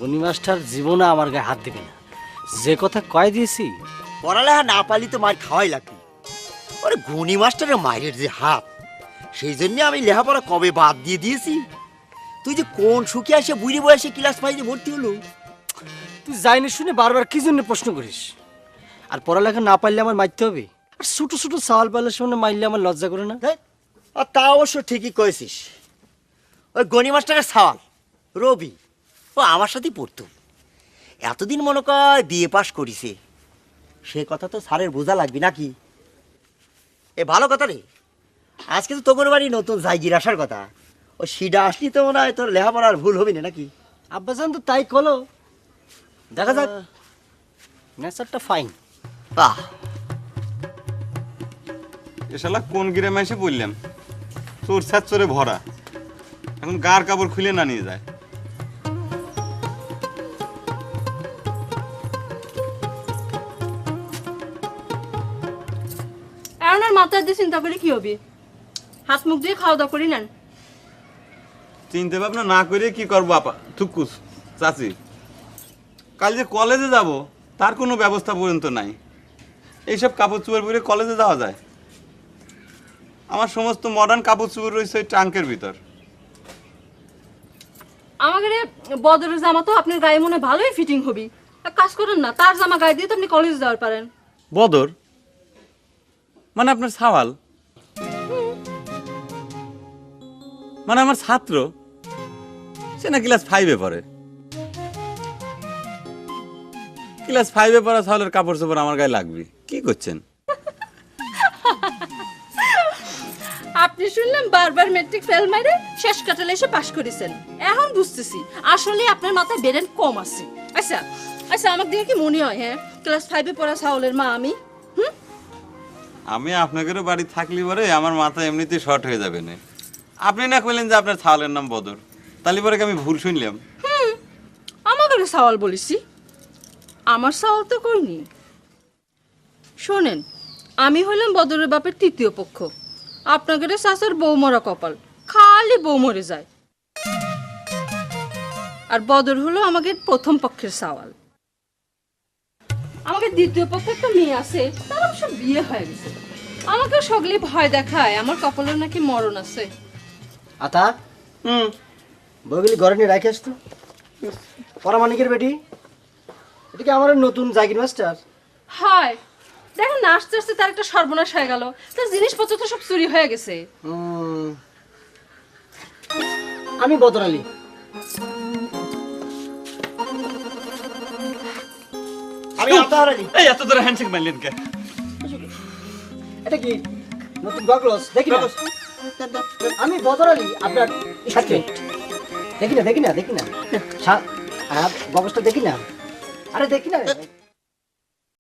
Gani master জীবনে আমার গায়ে হাত দিবে না। যে কথা কয় দিয়েছি, পড়ালেখা না পারলি তো মার খাওয়াই লাগবে। ওরে গণি মাস্টারের মায়ের যে হাত, সেই জন্য আমি লেখাপড়া কবে বাদ দিয়ে দিয়েছি? তুই যে কোন সুখে আসে বুড়ি বয়সে ক্লাস ফাইভে ভর্তি হলো? তুই যাইনি শুনে বারবার কি জন্য প্রশ্ন করিস? আর পড়ালেখা না পারলে আমার মারতে হবে? আর ছোট ছোট সাওয়াল পালের সামনে মারলে আমার লজ্জা করে না? আর তা অবশ্য ঠিকই কয়েছিস ওই গণি মাস্টারের সওয়াল রবি। ও আমার সাথেই পড়তো। এতদিন মনে কর বিয়ে পাশ করিছে। সে কথা তো স্যারের বোঝা লাগবে নাকি? এ ভালো কথা রে। আজকে তো তোর বাড়ি নতুন জায়গির আসার কথা। ও সিডা আসলি তো মনে হয় তোর লেখাপড়ার ভুল হবে না নাকি? আব্বাজান তো তাই কলো। দেখা যাক। নেচারটা ফাইন। বাহ। এ শালা কোন গিরে এসে বললাম চোর ছাদ চোরে ভরা। এখন গার কাপড় খুলে না নিয়ে যায়। আর মাথায় দিয়ে চিন্তা করে কি হবে? হাত মুখ দিয়ে খাওয়া দাওয়া করি নেন। চিনতে ভাবনা না করে কি করব আপা? থুকুস চাচি। কাল যে কলেজে যাব তার কোনো ব্যবস্থা পর্যন্ত নাই। এইসব কাপড় চোপড় পরে কলেজে যাওয়া যায়। আমার সমস্ত মডার্ন কাপড় চোপড় রয়েছে ওই ট্রাঙ্কের ভিতর। আমাকে রে বদরের জামা তো আপনার গায়ে মনে ভালোই ফিটিং হবি। কাজ করেন না তার জামা গায়ে দিয়ে তো আপনি কলেজে যাওয়ার পারেন। বদর? মানে আপনার সাওয়াল। মানে আমার ছাত্র, সে না ক্লাস ফাইভে পড়ে। ক্লাস ফাইভে পড়া ছাওয়ালের কাপড় চোপড় আমার গায়ে লাগবে। কি করছেন? আপনি শুনলাম বারবার মেট্রিক ফেল মাইরে শেষ কাটালে এসে পাশ করেছেন। এখন বুঝতেছি আসলে আপনার মাথায় বেরেন কম আছে। আচ্ছা আচ্ছা আমার দিকে কি মনে হয় হ্যাঁ? ক্লাস ফাইভে পড়া সাউলের মা আমি? আমি আপনাদেরও বাড়ি থাকলি পরে আমার মাথা এমনিতে শর্ট হয়ে যাবে না। আপনি না কইলেন যে আপনার ছাওয়ালের নাম বদর, তাহলে পরে আমি ভুল শুনলাম? আমাকে সাওয়াল বলেছি আমার সাওয়াল তো কইনি শোনেন, আমি হলাম বদরের বাপের তৃতীয় পক্ষ। আপনাদের শাশুর বউ মরা কপাল, খালি বউ মরে যায়। আর বদর হলো আমাকে প্রথম পক্ষের সাওয়াল আমাকে দ্বিতীয় পক্ষের তো মেয়ে আছে তার অবশ্য বিয়ে হয়ে গেছে। আমাকে সগলি ভয় দেখায় আমার কপালের নাকি মরণ আছে। আতা হুম বইগুলি ঘরে নিয়ে রাখে আসতো। পরামানিকের বেটি এটা কি আমার নতুন জাগির মাস্টার? হয় দেখেন না আস্তে আস্তে তার একটা সর্বনাশ হয়ে গেল। তার জিনিসপত্র তো সব চুরি হয়ে গেছে। আমি বদর এই এত ধরে হ্যান্ডশেক মারলেন কে এটা কি? নতুন গগলস? দেখি না। আমি বদর আলী আপনার সাথে দেখি না দেখি না দেখি না। গগলসটা দেখি না। আরে দেখি না।